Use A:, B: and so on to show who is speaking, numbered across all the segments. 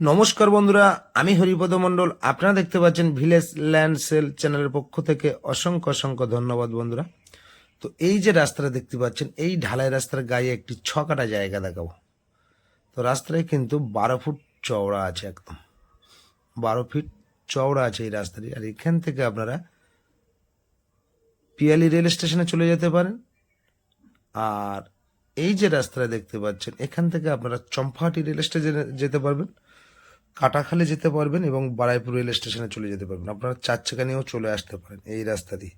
A: নমস্কার বন্ধুরা, আমি হরিপদ মণ্ডল। আপনারা দেখতে পাচ্ছেন ভিলেজ ল্যান্ড সেল চ্যানেলের পক্ষ থেকে অসংখ্য অসংখ্য ধন্যবাদ বন্ধুরা। তো এই যে রাস্তাটা দেখতে পাচ্ছেন, এই ঢালাই রাস্তার গায়ে একটি ছকাটা জায়গা দেখাবো। তো রাস্তায় কিন্তু বারো ফুট চওড়া আছে একদম। বারো ফিট চওড়া আছে এই রাস্তাটি। আর এখান থেকে আপনারা পিয়ালি রেল স্টেশনে চলে যেতে পারেন। আর এই যে রাস্তাটা দেখতে পাচ্ছেন, এখান থেকে আপনারা চম্পাহাটি রেল স্টেশনে যেতে পারবেন। কাটাখালে যেতে পারবেন এবং বারাইপুর রেল স্টেশনে চলে যেতে পারবেন। আপনারা চার চলে আসতে পারেন এই রাস্তা দিয়ে।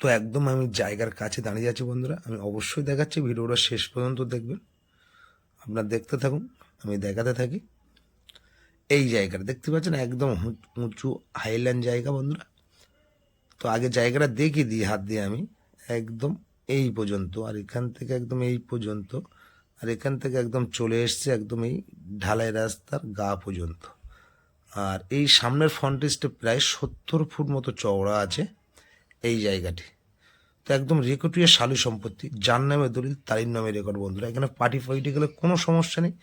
A: তো একদম আমি জায়গার কাছে দাঁড়িয়ে আছি বন্ধুরা। আমি অবশ্যই দেখাচ্ছি, ভিডিওটা শেষ পর্যন্ত দেখবেন। আপনার দেখতে থাকুন, আমি দেখাতে থাকি। এই জায়গাটা, দেখতে পাচ্ছেন একদম উঁচু হাইল্যান্ড জায়গা বন্ধুরা। তো আগে জায়গাটা দেখিয়ে দিই, হাত দিয়ে আমি। একদম এই পর্যন্ত, আর এখান থেকে একদম এই পর্যন্ত। আর এখান থেকে একদম চলে এসছে একদম এই ঢালাই রাস্তার গা পর্যন্ত। আর এই সামনের ফ্রন্টেজটা প্রায় সত্তর ফুট মতো চওড়া আছে এই জায়গাটি। তো একদম রেকর্ডীয় শালু সম্পত্তি, যার নামে দলিল তারই নামে রেকর্ড বন্ধুরা। এখানে পার্টি ফাইটে গেলে কোনো সমস্যা নেই।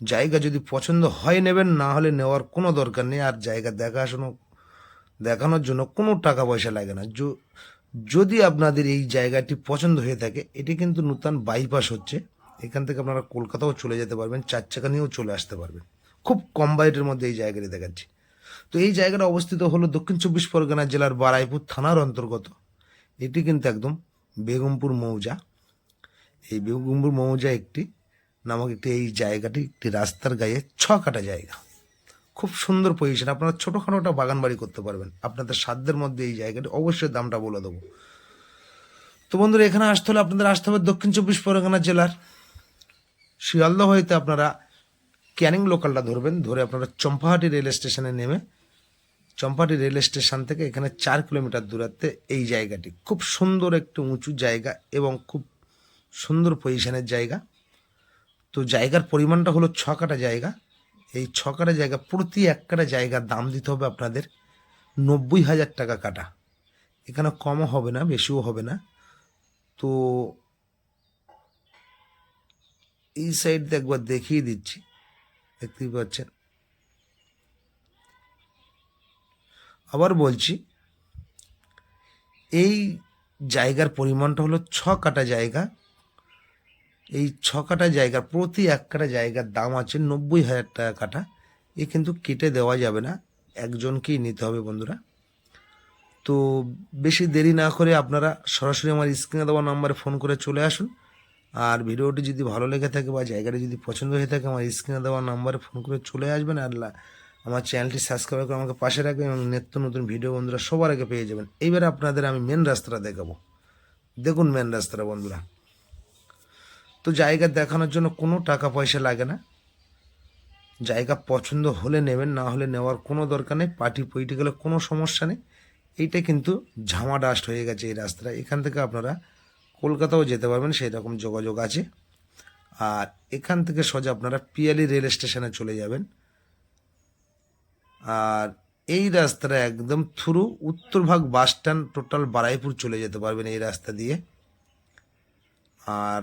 A: জায়গা যদি পছন্দ হয় নেবেন, না হলে নেওয়ার কোনো দরকার নেই। আর জায়গা দেখাশোনা দেখানোর জন্য কোনো টাকা পয়সা লাগে না। যদি আপনাদের এই জায়গাটি পছন্দ হয়ে থাকে, এটি কিন্তু নূতন বাইপাস হচ্ছে। এখান থেকে আপনারা কলকাতাও চলে যেতে পারবেন চার চাকা নিয়েও চলে আসতে পারবেন। খুব কম বাজেটের মধ্যে এই জায়গাটি দেখাচ্ছি। তো এই জায়গাটা অবস্থিত হলো দক্ষিণ চব্বিশ পরগনা জেলার বারাইপুর থানার অন্তর্গত। এটি কিন্তু একদম বেগমপুর মৌজা। এই বেগমপুর মৌজা একটি নামক একটি, এই জায়গাটি একটি রাস্তার গায়ে ছ কাটা জায়গা। খুব সুন্দর পজিশন আপনারা ছোটোখাটো একটা বাগান বাড়ি করতে পারবেন। আপনাদের সাধ্যের মধ্যে এই জায়গাটি অবশ্যই দামটা বলে দেবো। তো বন্ধুরা, এখানে আসতে হলে আপনাদের আসতে হবে দক্ষিণ চব্বিশ পরগনা জেলার শিয়ালদহ হইতে আপনারা ক্যানিং লোকালটা ধরবেন, ধরে আপনারা চম্পাহাটি রেল স্টেশনে নেমে, চম্পাহাটি রেল স্টেশন থেকে এখানে চার কিলোমিটার দূরত্বে এই জায়গাটি। খুব সুন্দর একটু উঁচু জায়গা এবং খুব সুন্দর পজিশনের জায়গা। তো জায়গার পরিমাণটা হলো ছ কাটা জায়গা। এই ছ কাটা জায়গা প্রতি এক কাটা জায়গার দাম দিতে হবে আপনাদের নব্বই হাজার টাকা কাটা এখানে কমও হবে না, বেশিও হবে না। তো এই সাইড দিয়ে একবার দেখিয়ে দিচ্ছি। দেখতেই পাচ্ছেন? আবার বলছি, এই জায়গার পরিমাণটা হলো ছ কাটা জায়গা। এই ছ কাটা জায়গার প্রতি এক কাটা জায়গার দাম আছে নব্বই হাজার টাকা কাটা। এ কিন্তু কেটে দেওয়া যাবে না, একজনকেই নিতে হবে বন্ধুরা। তো বেশি দেরি না করে আপনারা সরাসরি আমার স্ক্রিনে দেওয়া নাম্বারে ফোন করে চলে আসুন। আর ভিডিওটি যদি ভালো লেগে থাকে বা জায়গাটি যদি পছন্দ হয়ে থাকে, আমার স্ক্রিনে দেওয়া নাম্বারে ফোন করে চলে আসবেন আর আমার চ্যানেলটি সাবস্ক্রাইব করে আমাকে পাশে রাখবেন এবং নিত্য নতুন ভিডিও বন্ধুরা সবার আগে পেয়ে যাবেন। এইবারে আপনাদের আমি মেন রাস্তাটা দেখাবো। দেখুন মেন রাস্তাটা বন্ধুরা। তো জায়গা দেখানোর জন্য কোনো টাকা পয়সা লাগে না। জায়গা পছন্দ হলে নেবেন, না হলে নেওয়ার কোনো দরকার নেই। পার্টি গেলে কোনো সমস্যা নেই। এইটা কিন্তু ঝামা ডাস্ট হয়ে গেছে এই রাস্তাটা। এখান থেকে আপনারা কলকাতাও যেতে পারবেন, সেই রকম যোগাযোগ আছে। আর এখান থেকে সোজা আপনারা পিয়ালি রেল স্টেশনে চলে যাবেন। আর এই রাস্তাটা একদম through Uttarbhag bus stand total Baruipur চলে যেতে পারবেন এই রাস্তা দিয়ে। আর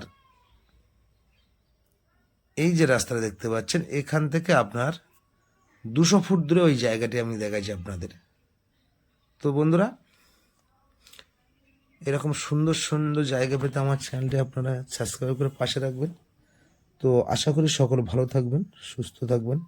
A: এই যে রাস্তাটা দেখতে পাচ্ছেন, এখান থেকে আপনার দুশো ফুট দূরে ওই জায়গাটি আমি দেখাচ্ছি আপনাদের। তো বন্ধুরা এরকম সুন্দর সুন্দর জায়গা পেতে আমার চ্যানেলটি আপনারা সাবস্ক্রাইব করে পাশে রাখবেন তো আশা করি সকল ভালো থাকবেন, সুস্থ থাকবেন।